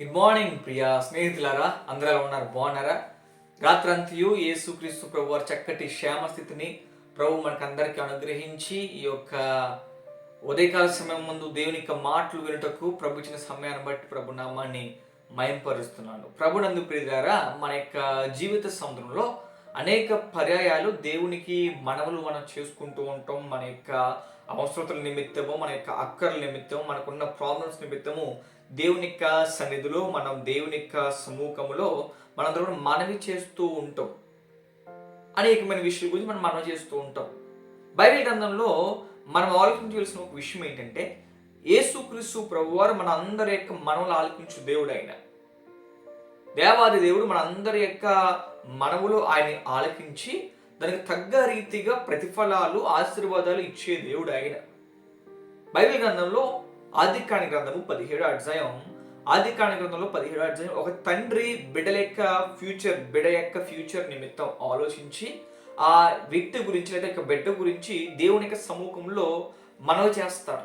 Good morning Priya స్నేహితులారా. అందరూ ఉన్నారు? బాగున్నారా? రాత్రంతయు యేసుక్రీస్తు ప్రభు వారి చక్కటి క్షేమ స్థితిని ప్రభు మనకందరికీ అనుగ్రహించి ఈ యొక్క ఉదయకాల సమయం ముందు దేవుని యొక్క మాటలు వినుటకు ప్రభు ఇచ్చిన సమయాన్ని బట్టి ప్రభు నామాన్ని మయంపరుస్తున్నాను. ప్రభు నందు ప్రియులారా మన యొక్క జీవిత సముద్రంలో అనేక పర్యాయాలు దేవునికి మనవులు మనం చేసుకుంటూ ఉంటాం. మన యొక్క అవసరతల నిమిత్తము మన యొక్క అక్కర్ల నిమిత్తము మనకున్న ప్రాబ్లమ్స్ నిమిత్తము దేవుని యొక్క సన్నిధిలో మనం దేవుని యొక్క సమూహములో మనందరం కూడా మనవి చేస్తూ ఉంటాం. అనేకమైన విషయాల గురించి మనం మనవి చేస్తూ ఉంటాం. బైబిల్ గ్రంథంలో మనం ఆలోచించవలసిన ఒక విషయం ఏంటంటే యేసుక్రీస్తు ప్రభువారు మన అందరి యొక్క మనవులు ఆలకించు దేవుడు ఆయన. దేవాది దేవుడు మన అందరి యొక్క మనవులు ఆయన ఆలకించి దానికి తగ్గ రీతిగా ప్రతిఫలాలు ఆశీర్వాదాలు ఇచ్చే దేవుడు ఆయన. బైబిల్ గ్రంథంలో ఆదికాని గ్రంథము పదిహేడు అధ్యాయం ఆదికాని గ్రంథంలో పదిహేడు అధ్యాయం ఒక తండ్రి బిడ్డల యొక్క ఫ్యూచర్ బిడ్డ యొక్క ఫ్యూచర్ నిమిత్తం ఆలోచించి ఆ వ్యక్తి గురించి లేదా యొక్క బిడ్డ గురించి దేవుని యొక్క సమూహంలో మనవి చేస్తారు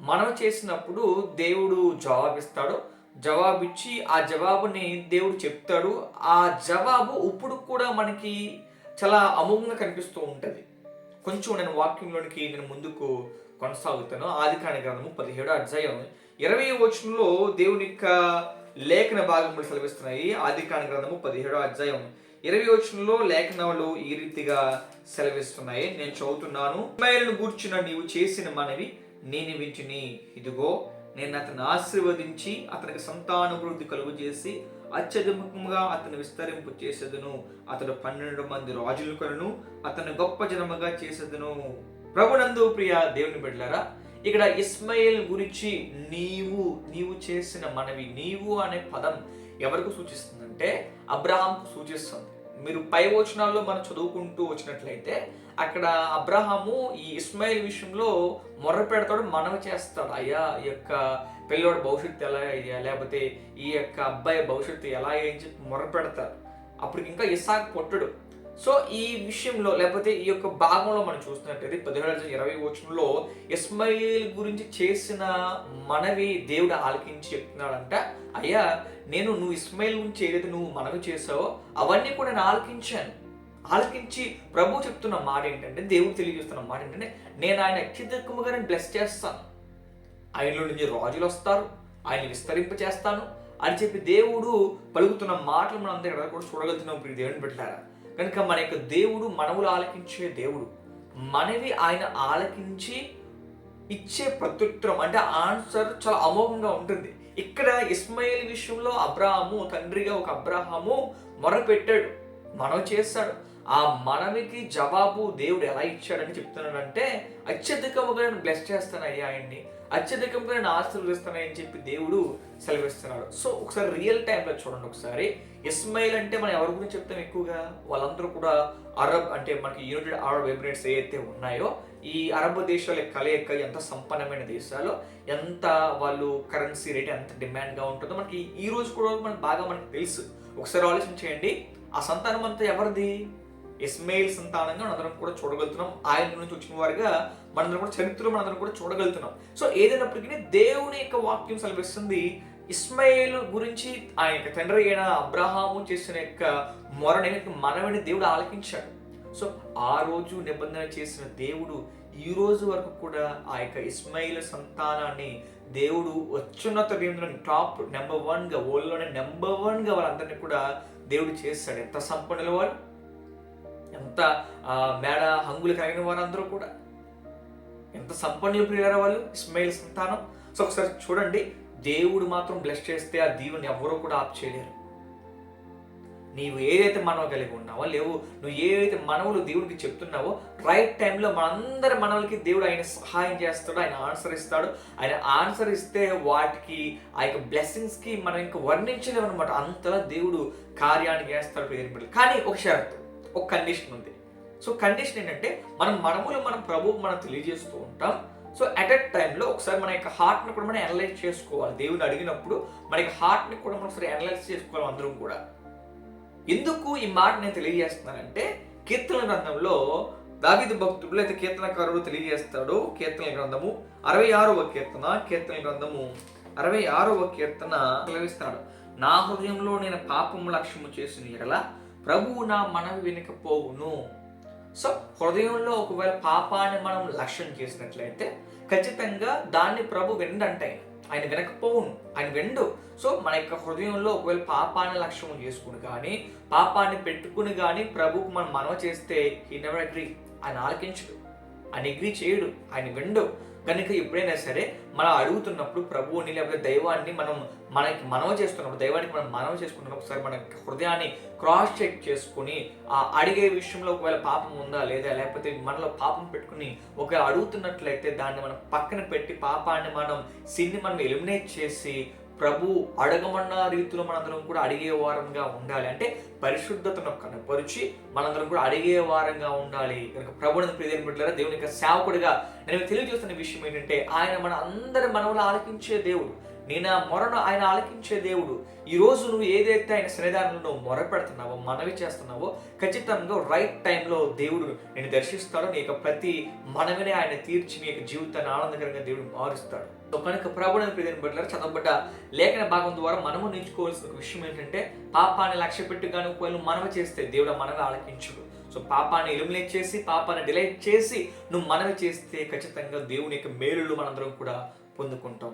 మనవి చేసినప్పుడు దేవుడు జవాబిస్తాడు. జవాబిచ్చి ఆ జవాబుని దేవుడు చెప్తాడు. ఆ జవాబు ఇప్పుడు కూడా మనకి చాలా అమోఘంగా కనిపిస్తూ ఉంటుంది. కొంచెం నేను వాక్యంలోనికి నేను ముందుకు కొనసాగుతాను. ఆదికాండ గ్రంథము పదిహేడు అధ్యాయం. ఇరవై వచనంలో దేవుని యొక్క లేఖన భాగములు సెలవిస్తున్నాయి. ఆదికాండ గ్రంథము పదిహేడో అధ్యాయం. ఇరవై వచనంలో లేఖనాలు ఈ రీతిగా సెలవిస్తున్నాయి. నేను చదువుతున్నాను. ఇస్మాయిల్ను గూర్చిన నీవు చేసిన మనవి నేను వింటిని. ఇదిగో నేను అతను ఆశీర్వదించి అతనికి సంతానభివృద్ధి కలుగు చేసి అత్యధికముగా అతను విస్తరింపు చేసేదను. అతడు పన్నెండు మంది రాజుల కొనను అతను గొప్ప జనముగా చేసేదను. ప్రభునందు ప్రియ దేవుని బిడ్డలారా ఇక్కడ ఇస్మాయిల్ గురించి నీవు నీవు చేసిన మనవి నీవు అనే పదం ఎవరికి సూచిస్తుందంటే అబ్రహాంకు సూచిస్తుంది. మీరు పై వచనాల్లో మనం చదువుకుంటూ వచ్చినట్లయితే అక్కడ అబ్రహాము ఈ ఇస్మాయిల్ విషయంలో మొర్ర పెడతాడు మనవి చేస్తాడు. అయ్యా ఈ యొక్క పిల్లోడు భవిష్యత్తు ఎలా అయ్యా? లేకపోతే ఈ యొక్క అబ్బాయి భవిష్యత్తు ఎలా అని చెప్పి మొర్ర పెడతారు. అప్పుడు ఇంకా ఇసాక్ పొట్టడు. సో ఈ విషయంలో లేకపోతే ఈ యొక్క భాగంలో మనం చూస్తున్నట్టయితే పదిహేడు వందల ఇరవై వచనంలో ఇస్మాయిల్ గురించి చేసిన మనవి దేవుడు ఆలకించి చెప్తున్నాడంట. అయ్యా నేను నువ్వు ఇస్మాయిల్ గురించి ఏదైతే నువ్వు మనవి చేసావో అవన్నీ కూడా నేను ఆలకించాను. ఆలకించి ప్రభు చెప్తున్న మాట ఏంటంటే దేవుడు తెలియజేస్తున్న మాట ఏంటంటే నేను ఆయన అత్యధికముగా నేను బ్లెస్ చేస్తాను. ఆయనలో నుంచి రాజులు వస్తారు ఆయన విస్తరింప చేస్తాను అని చెప్పి దేవుడు పలుకుతున్న మాటలు మనం అందరూ కూడా చూడగలుగుతున్నాం ఇప్పుడు దేవుని పెట్టారా కనుక మన యొక్క దేవుడు మనవులు ఆలకించే దేవుడు మనవి ఆయన ఆలకించి ఇచ్చే ప్రత్యుత్తరం అంటే ఆన్సర్ చాలా అమోఘంగా ఉంటుంది. ఇక్కడ ఇస్మాయిల్ విషయంలో అబ్రాహము తండ్రిగా ఒక అబ్రాహము మొరపెట్టాడు. మనవి చేస్తాడు. ఆ మనవికి జవాబు దేవుడు ఎలా ఇచ్చాడని చెప్తున్నాడంటే అత్యధికముగా నేను బ్లెస్ చేస్తానయ్యా ఆయన్ని. అత్యధికంగా నేను ఆశీర్వదిస్తానని చెప్పి దేవుడు సెలవిస్తున్నాడు. సో ఒకసారి రియల్ టైంలో చూడండి ఒకసారి. ఇస్మాయిల్ అంటే మనం ఎవరి గురించి చెప్తాం ఎక్కువగా? వాళ్ళందరూ కూడా అరబ్ అంటే మనకి యునైటెడ్ అరబ్ ఎమిరేట్స్ ఏవైతే ఉన్నాయో ఈ అరబ్ దేశాల కలయిక ఎంత సంపన్నమైన దేశాలు ఎంత వాళ్ళు కరెన్సీ రేట్ ఎంత డిమాండ్గా ఉంటుందో మనకి ఈ రోజు కూడా మనకు బాగా మనకు తెలుసు. ఒకసారి ఆలోచించేయండి ఆ సంతానం అంతా ఎవరిది? ఇస్మాయిల్ సంతానంగా మనందరం కూడా చూడగలుగుతున్నాం. ఆయన నుంచి వచ్చిన వారిగా మనందరం కూడా చరిత్రలో మనందరం కూడా చూడగలుగుతున్నాం. సో ఏదైనప్పటికీ దేవుని యొక్క వాక్యం సెలవిస్తుంది. ఇస్మాయిల్ గురించి ఆయన యొక్క తండ్రి అయిన అబ్రహాము చేసిన యొక్క మొరని మనవిని దేవుడు ఆలకించాడు. సో ఆ రోజు నిబంధన చేసిన దేవుడు ఈ రోజు వరకు కూడా ఆ యొక్క ఇస్మాయిల్ సంతానాన్ని దేవుడు వచ్చున్నత దేవుని టాప్ నెంబర్ వన్గా వరల్డ్లోనే నెంబర్ వన్గా వాళ్ళందరినీ కూడా దేవుడు చేస్తాడు. ఎంత సంపన్నుల వాళ్ళు ఎంత మేడ హంగులు కలిగిన వారందరూ కూడా. ఎంత సంపన్నులు ప్రియారా వాళ్ళు ఇస్మాయిల్ సంతానం. సో ఒకసారి చూడండి దేవుడు మాత్రం బ్లెస్ చేస్తే ఆ దీవుని ఎవరూ కూడా ఆప్ చేయలేరు నీవు ఏదైతే మనవ కలిగి ఉన్నావో లేవు నువ్వు ఏదైతే మనవులు దేవుడికి చెప్తున్నావో రైట్ టైంలో మనందరి మనవులకి దేవుడు ఆయన సహాయం చేస్తాడు ఆయన ఆన్సర్ ఇస్తాడు. ఆయన ఆన్సర్ ఇస్తే వాటికి ఆ యొక్క బ్లెస్సింగ్స్కి మనం ఇంకా వర్ణించలేము అనమాట అంతలా దేవుడు కార్యాన్ని చేస్తాడు ప్రియమైన కానీ ఒక షరతు ఒక కండిషన్ ఉంది. సో కండిషన్ ఏంటంటే మనం మనములు మనం ప్రభువు మనం తెలియజేస్తూ ఉంటాం. సో అట్ ఎట్ టైంలో ఒకసారి మన యొక్క హార్ట్ని కూడా మనం అనలైజ్ చేసుకోవాలి. దేవుని అడిగినప్పుడు మన యొక్క హార్ట్ని కూడా మనం ఒకసారి అనలైజ్ చేసుకోవాలి అందరం కూడా. ఎందుకు ఈ మాట నేను తెలియజేస్తున్నానంటే కీర్తన గ్రంథంలో దావిద భక్తుడు లేదా కీర్తనకారుడు తెలియజేస్తాడు. కీర్తన గ్రంథము అరవై ఆరవ కీర్తన. కీర్తన గ్రంథము అరవై ఆరవ కీర్తన సెలవిస్తున్నాడు నా హృదయంలో నేను పాపము లక్ష్యము చేసిన ఎడల ప్రభువు నా మనవి వినకపోవును. సో హృదయంలో ఒకవేళ పాపాన్ని మనం లక్ష్యం చేసినట్లయితే ఖచ్చితంగా దాన్ని ప్రభు విండంటే ఆయన వినకపోవును ఆయన విండు. సో మన యొక్క హృదయంలో ఒకవేళ పాపాన్ని లక్ష్యం చేసుకుని కానీ పాపాన్ని పెట్టుకుని కానీ ప్రభుకు మనం మనవ చేస్తే హీ నెవర్ అగ్రీ ఆయన ఆలకించడు. ఆయన అగ్రీ చేయడు ఆయన విండు కనుక ఎప్పుడైనా సరే మనం అడుగుతున్నప్పుడు ప్రభువుని లేకపోతే దైవాన్ని మనం మనకి మనవ చేస్తున్నప్పుడు దైవానికి మనం మనవ చేసుకుంటున్నప్పుడు ఒకసారి మన హృదయాన్ని క్రాస్ చెక్ చేసుకుని ఆ అడిగే విషయంలో ఒకవేళ పాపం ఉందా లేదా లేకపోతే మనలో పాపం పెట్టుకుని ఒకవేళ అడుగుతున్నట్లయితే దాన్ని మనం పక్కన పెట్టి పాపాన్ని మనం సిన్ని మనం ఎలిమినేట్ చేసి ప్రభు అడగమన్న రీతిలో మనందరం కూడా అడిగే వారంగా ఉండాలి. అంటే పరిశుద్ధతను కనపరిచి మనందరం కూడా అడిగే వారంగా ఉండాలి. కనుక ప్రభుని ప్రియని బిడ్డలారా దేవుని యొక్క సేవకుడిగా నేను తెలియజేస్తున్న విషయం ఏంటంటే ఆయన మన అందరి మనవులు ఆలకించే దేవుడు. నేను ఆ మొరను ఆయన ఆలకించే దేవుడు. ఈ రోజు నువ్వు ఏదైతే ఆయన సన్నిధానంలో మొర పెడుతున్నావో మనవి చేస్తున్నావో ఖచ్చితంగా రైట్ టైంలో దేవుడు నేను దర్శిస్తాడు. నీ యొక్క ప్రతి మనవిని ఆయన తీర్చి నీ యొక్క జీవితాన్ని ఆనందకరంగా దేవుడు మారుస్తాడు. సో కనుక ప్రభుని ప్రియని బిడ్డలారా చదవబడ్డ లేఖన భాగం ద్వారా మనము నేర్చుకోవాల్సిన విషయం ఏంటంటే పాపాన్ని లక్ష్య పెట్టి కానీ ఒకవేళ మనవి చేస్తే దేవుడు మనవి ఆలకించుడు. సో పాపాన్ని ఎలిమినేట్ చేసి పాపాన్ని డిలైట్ చేసి నువ్వు మనవి చేస్తే ఖచ్చితంగా దేవుని యొక్క మేలులు మనందరం కూడా పొందుకుంటాం.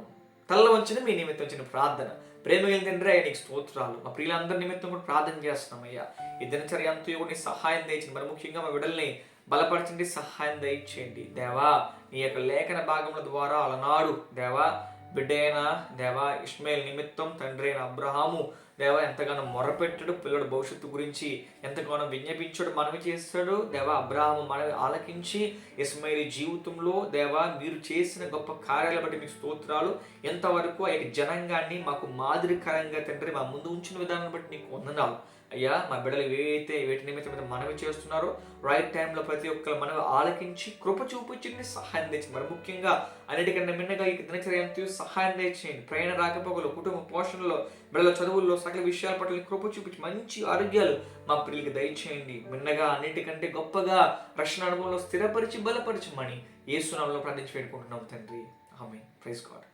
తల్ల వంచిన మీ నిమిత్తం వచ్చిన ప్రార్థన. ప్రేమ తండ్రి అయ్యా నీకు స్తోత్రాలు. మా ప్రియులందరి నిమిత్తం కూడా ప్రార్థన చేస్తున్నామయ్యా. ఈ దినచర్య అంతా కూడా సహాయం దయచింది మరి ముఖ్యంగా మా విడల్ని బలపరచండి సహాయం దయచేయండి. దేవా నీ యొక్క లేఖన భాగముల ద్వారా అలనాడు. దేవా బిడ్డైన దేవా ఇస్మాయిల్ నిమిత్తం తండ్రి అయిన అబ్రహాము దేవా ఎంతగానో మొరపెట్టడు పిల్లడు భవిష్యత్తు గురించి ఎంతగానో విజ్ఞపించాడు మనవి చేస్తాడు. దేవా అబ్రాహం మనవి ఆలకించి ఇస్మాయిల్ జీవితంలో దేవా మీరు చేసిన గొప్ప కార్యాల బట్టి మీకు స్తోత్రాలు. ఎంతవరకు ఆ యొక్క జనాంగాన్ని మాకు మాదిరికరంగా తండ్రి మా ముందు ఉంచిన విధానం బట్టి నీకు వందనాలు. అయ్యా మా బిడ్డలు ఏవైతే వేటి నిమిత్తం మనవి చేస్తున్నారో రైట్ టైంలో ప్రతి ఒక్కరు మనవి ఆలకించి కృప చూపించండి సహాయం తెచ్చి మరి ముఖ్యంగా అన్నిటికన్నా మిన్నగా ఈ దినచర్య సహాయం తెచ్చేయండి. ప్రయాణ రాకపోకలు కుటుంబ పోషణలో బిడ్డల చదువుల్లో సకల విషయాల పట్ల కృప చూపించి మంచి ఆరోగ్యాలు మా పిల్లలకి దయచేయండి. మిన్నగా అన్నిటికంటే గొప్పగా రక్షణ అనుభవంలో స్థిరపరిచి బలపరచమని ఏ సునామంలో ప్రార్థించి పెట్టుకుంటున్నాం తండ్రి. ఆమె ప్రైజ్ గాడ్